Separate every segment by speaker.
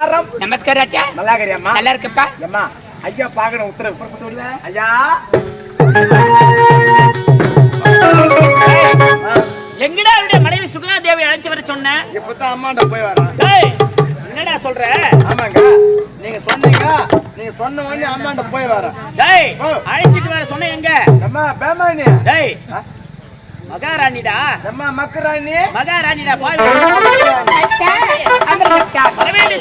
Speaker 1: நமஸ்காரம் ராஜா
Speaker 2: நல்லா இருக்கிறியம்மா
Speaker 1: நல்லா இருக்கப்பா
Speaker 2: அம்மா ஐயா பாக்கணும் உத்தரவு புறப்பட்டு வரல ஐயா
Speaker 3: எங்கடா அவருடைய மனைவி சுகுணா தேவி அழைத்து வர சொன்ன?
Speaker 2: இப்பதான் அம்மாண்ட போய் வரேன்.
Speaker 3: டேய், என்னடா சொல்ற?
Speaker 2: ஆமாங்க. நீங்க சொன்னீங்க. நீங்க சொன்ன உடனே அம்மாண்ட போய் வரேன்.
Speaker 3: டேய்
Speaker 2: ஓ.
Speaker 3: அழைச்சிட்டு வர சொன்ன எங்க?
Speaker 2: அம்மா பேமானி
Speaker 3: டேய்? மகாராணிடா.
Speaker 2: அம்மா மக்கராணி?
Speaker 3: மகாராணிடா வரவேண்டி.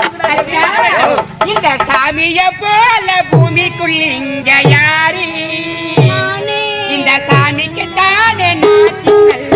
Speaker 1: இந்த சாமிய போல பூமிக்குள் இங்க யாரு? இந்த சாமிக்கு தானே நாட்டி நல்ல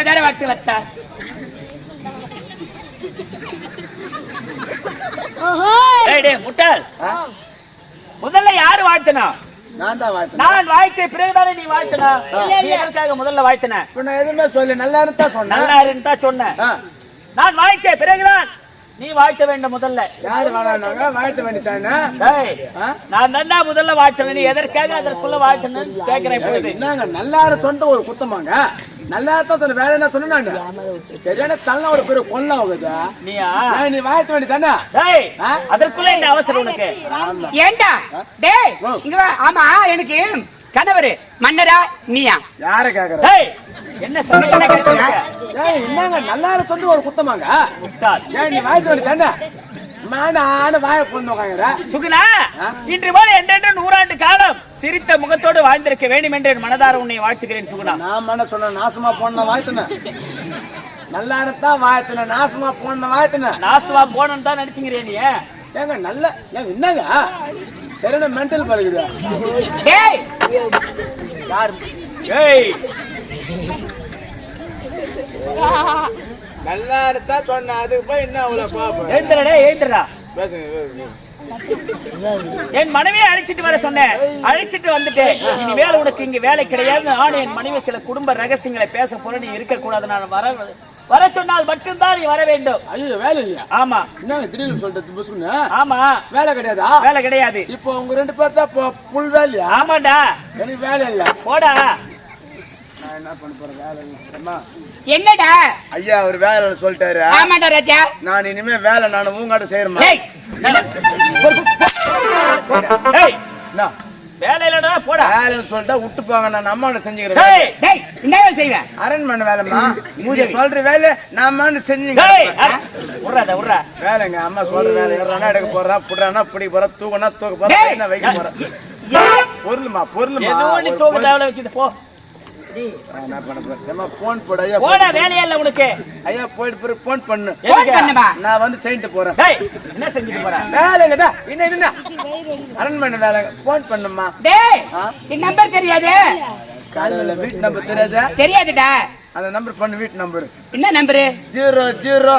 Speaker 1: சுகுணாதை வணங்குகிற மனதார வாழ்த்து வத்தா
Speaker 3: டேய், டேய், முட்டாள். முதல்ல யாரு வாழ்த்தனா?
Speaker 2: நான் தான் வாழ்த்தேன்
Speaker 3: நான் வாழ்த்த பிறகுதானே நீ வாழ்த்தனா? முதல்ல வாழ்த்தன?
Speaker 2: எதுவுமே சொல்லு நல்லா இருந்தா
Speaker 3: நல்லா நான் வாழ்த்த பிறகுதான். நீ வாழ்த்த வேண்டும் முதல்ல.
Speaker 2: யாரு வேணாங்க வாழ்த்த வேண்டித்தானே?
Speaker 3: நான் நல்லா முதல்ல வாழ்த்தணும் நீ எதற்காக அதற்குள்ள வாழ்த்தணும்னு கேட்கிறேன்
Speaker 2: நல்லா சொன்ன ஒரு குத்தமாங்க? நல்லா தான் சொன்ன வேற என்ன சொன்னாங்க சரியான தள்ள ஒரு பெரிய கொல்ல ஆகுது
Speaker 3: நீயா?
Speaker 2: நீ வாழ்த்த வேண்டித்தானே
Speaker 3: டேய்
Speaker 2: ஆ?
Speaker 3: அதற்குள்ள என்ன அவசரம் உனக்கு.
Speaker 1: ஏண்டா? டேய்
Speaker 2: ஓ.
Speaker 1: இங்க வா. ஆமா எனக்கு கணவர் மன்னரா நீயா?
Speaker 2: யார கேக்குற?
Speaker 3: டேய் என்ன?
Speaker 2: ஏய் என்னங்க நல்லா சொன்ன ஒரு குத்தமாங்க? ஏன் நீ வாழ்த்த வேண்டித்தானே நானு வாய பொண்ணு உட்காங்குற
Speaker 3: சுகுணா? இன்று போல என்றென்று நூறாண்டு காலம். சிரித்த முகத்தோடு வாழ்ந்திருக்க வேண்டும் என்று என் மனதார உன்னை வாழ்த்துகிறேன் சுகுணா.
Speaker 2: நான் என்ன சொன்ன நாசமா போன வாழ்த்தினேன். நல்லா இருந்தா வாழ்த்தினேன் நாசமா போன வாழ்த்தினேன்.
Speaker 3: நாசுவா போனன்னு தான் நடிச்சுங்கிறியா நீ.
Speaker 2: ஏங்க நல்ல என்னங்க? சரியான மென்டல் பழகுது
Speaker 1: டேய்!
Speaker 3: யார்? ஏய்
Speaker 2: நல்லா இருந்தா சொன்ன அதுக்கு போய் என்ன அவ்வளவு பாப்பேன்
Speaker 3: எழுந்துடா எழுந்துடா என் மனைவியை அழைச்சிட்டு வர சொன்னேன். அழைச்சிட்டு வந்துட்டேன் இனி வேலை உனக்கு இங்க வேலை கிடையாது. நானும் என் மனைவி சில குடும்ப ரகசியங்களை பேச போற நீ இருக்க கூடாது நான் வர வர சொன்னால் மட்டும்தான் நீ வர வேண்டும்.
Speaker 2: ஐயோ வேலை இல்லையா?
Speaker 3: ஆமா.
Speaker 2: என்னங்க திடீர்னு சொல்லிட்டு
Speaker 3: ஆமா.
Speaker 2: வேலை கிடையாதா?
Speaker 3: வேலை கிடையாது.
Speaker 2: இப்போ உங்க ரெண்டு பேர் தான் புல் வேலையா?
Speaker 3: ஆமாடா
Speaker 2: எனக்கு வேலை இல்ல
Speaker 3: போடா.
Speaker 2: என்ன பண்ண போறேன் வேலை இல்ல. அம்மா,
Speaker 1: என்னடா?
Speaker 2: ஐயா அவர் வேலை சொல்லிட்டாரு.
Speaker 1: ஆமாடா ராஜா.
Speaker 2: நான் இனிமே வேலை நான் உங்காட்ட செய்யறேன்
Speaker 1: டேய்
Speaker 3: ஏய்
Speaker 2: என்ன?
Speaker 3: வேலை இல்லடா போடா.
Speaker 2: வேலைன்னு சொல்லிட்டா விட்டு போங்க நான் அம்மாண்ட செஞ்சுக்கிறேன்.
Speaker 3: டேய்
Speaker 1: டேய் என்ன வேலை செய்வேன்
Speaker 2: அரண்மனை வேலைம்மா. நீங்க சொல்ற வேலை நான்
Speaker 3: டேய் உர்றாத உர்றா.
Speaker 2: வேலைங்க அம்மா சொல்ற வேலை. ஏறானா எடுக்க போறா புடுறானா பிடிக்க போறா தூக்கனா தூக்க போறா. என்ன வைக்க போறா. பொருளுமா பொருளுமா
Speaker 3: எதுவும் நீ தூக்க. தேவையில்ல வச்சுட்டு போ.
Speaker 2: போன் போடு ஐயா
Speaker 3: போட வேலையே இல்ல உனக்கு.
Speaker 2: ஐயா போயிட்டு பிறகு போன் பண்ணு?
Speaker 1: பண்ணுமா?
Speaker 2: நான் வந்து செய்யிட்டு போறேன்.
Speaker 3: டேய், என்ன செஞ்சுட்டு போற?
Speaker 2: வேலைங்கடா என்ன என்ன அரண்மனை வேலை. போன் பண்ணுமா
Speaker 1: டேய்? என் நம்பர் தெரியாது?
Speaker 2: காலையில வீட்டு நம்பர் தெரியாதா?
Speaker 1: தெரியாதுடா.
Speaker 2: அந்த நம்பர் பண்ணு வீட்டு நம்பர்
Speaker 1: என்ன நம்பரு
Speaker 2: ஜீரோ ஜீரோ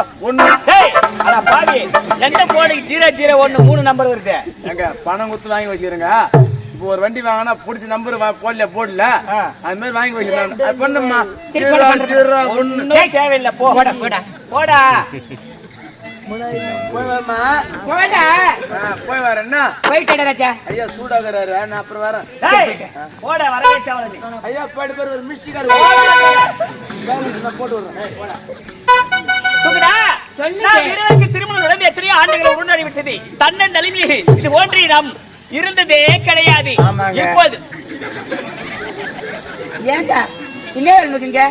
Speaker 3: அட பாவி, எந்த போனுக்கு ஜீரோ ஜீரோ ஒண்ணு மூணு நம்பர் வருது.
Speaker 2: எங்க பணம் கொடுத்து வாங்கி வச்சுக்கிறேங்க. இப்போ ஒரு வண்டி வாங்கினா புடிச்ச நம்பர் போடல. போடல. அது மாதிரி வாங்கி வச்சுக்கிறேன் அது பண்ணுமா
Speaker 1: போடு, போடு.
Speaker 3: தேவையில்லை
Speaker 1: போடா, போடா.
Speaker 3: போடா.
Speaker 2: போய் வரமா
Speaker 1: போடா
Speaker 2: போய் வரேன்னா
Speaker 1: போயிட்டேடா ராஜா.
Speaker 2: ஐயா சூடாகிறாரு. நான் அப்புறம் வரேன்.
Speaker 3: டேய், போடா தேவை
Speaker 2: ஐயா போயிட்டு பேர் ஒரு போட்டு விடுறேன்.
Speaker 3: திருமணம் நடந்து எத்தனையோ ஆண்டுகள் உருண்டாடி விட்டது. தன்னன் தலைமையில் இது ஒன்றி நாம். இருந்ததே கிடையாது. இப்போது
Speaker 1: ஏங்க என்ன வேலை நோக்குங்க.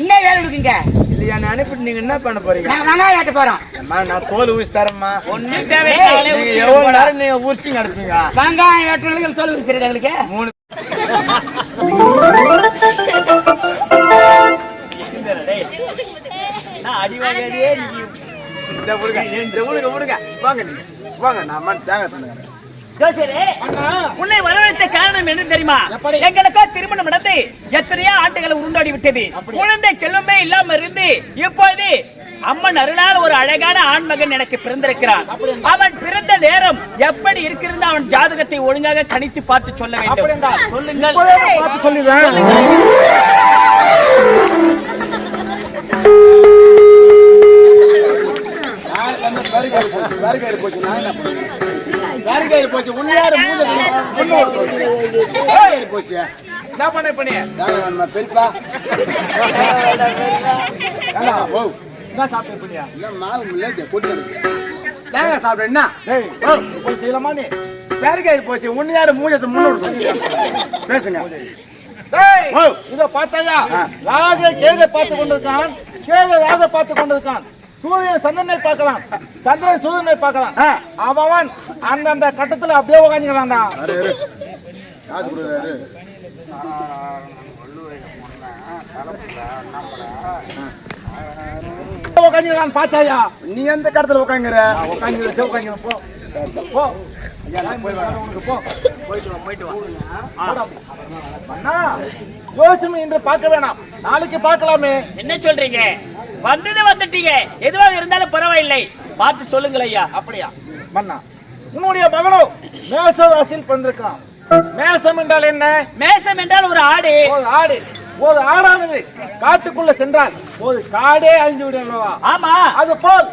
Speaker 1: என்ன வேலை நோக்குங்க.
Speaker 2: இல்லையா நான் அனுப்பிட்டு நீங்க என்ன பண்ண போறீங்க?
Speaker 1: நாங்க வெட்ட போறோம்.
Speaker 2: அம்மா, நான் தோல் ஊசி தரேம்மா.
Speaker 3: ஒண்ணும் தேவையில்லை.
Speaker 2: நீங்க எவ்வளவு நேரம் நீங்க ஊசி நடப்பீங்க
Speaker 1: வெங்காயம் வெட்டுறதுக்கு தோல் இருக்கிறது எங்களுக்கு?
Speaker 2: மூணு.
Speaker 3: டேய், நான் அடி வாங்கியதே நீ.
Speaker 2: இந்த விடுங்க இந்த விடுங்க விடுங்க வாங்க நீங்க. வாங்க நான் தேங்காய் சொன்னேன்
Speaker 3: ஜோசியரே உன்னை வரவழைத்த காரணம் என்ன தெரியுமா? எங்களுக்கோ திருமணம் நடந்து எத்தனையோ ஆண்டுகள் உருண்டாடி விட்டது. குழந்தை செல்வமே இல்லாம இருந்து இப்போது அம்மன் அருளால் ஒரு அழகான ஆண்மகன் எனக்கு பிறந்திருக்கிறான். அவன் பிறந்த நேரம் எப்படி இருக்கிறது அவன் ஜாதகத்தை ஒழுங்காக கணித்து பார்த்து சொல்ல வேண்டும். சொல்லுங்கள்.
Speaker 2: பார்த்து வேறு போச்சு போச்சு நான் என்ன பண்ணுவேன் போச்சு உண்மையாரு மூஞ்ச போச்சு போச்சு
Speaker 3: என்ன பண்ண பண்ணி
Speaker 2: பெரியப்பா ஓ
Speaker 3: என்ன சாப்பிட்டு பண்ணியா
Speaker 2: இல்லை மாவு இல்லை கூட்டி தேங்காய் சாப்பிட என்ன ஏய் ஓ
Speaker 3: போய் செய்யலாமா நீ
Speaker 2: பேரிகாரி போச்சு உண்மையாரு மூஞ்சத்தை முன்னோடு சொல்லுங்க பேசுங்க
Speaker 4: டேய்,
Speaker 2: ஓ.
Speaker 4: இத பார்த்தாயா
Speaker 2: ஆ.
Speaker 4: ராஜ கேதை பார்த்து கொண்டிருக்கான் கேதை ராஜ பார்த்து கொண்டிருக்கான் சூரியன் சந்திரனை பார்க்கலாம். சந்திரன் சூரியனை பார்க்கலாம். அவன் அந்தந்த கட்டத்துல அப்படியே உக்காந்துக்கிறான்டா. உக்காந்துக்கிறான் பார்த்தாயா?
Speaker 2: நீ எந்த கடத்துல உட்காங்குற
Speaker 4: உக்காந்து உக்காந்து போ. போ. உனக்கு போ. அண்ணா யோசனை இன்று பார்க்க வேணாம். நாளைக்கு பார்க்கலாமே.
Speaker 3: என்ன சொல்றீங்க? வந்தது வந்துட்டீங்க. எதுவாக இருந்தாலும் பரவாயில்லை. பார்த்து சொல்லுங்கள் ஐயா.
Speaker 4: அப்படியா? மன்னா உன்னுடைய மகனோ மேச ராசியில் பிறந்திருக்கான் மேசம் என்றால் என்ன?
Speaker 3: மேசம் என்றால் ஒரு ஆடு.
Speaker 4: ஒரு ஆடு. ஒரு ஆடானது காட்டுக்குள்ள சென்றால் ஒரு காடே அழிஞ்சு விடும்
Speaker 3: ஆமா.
Speaker 4: அது போல்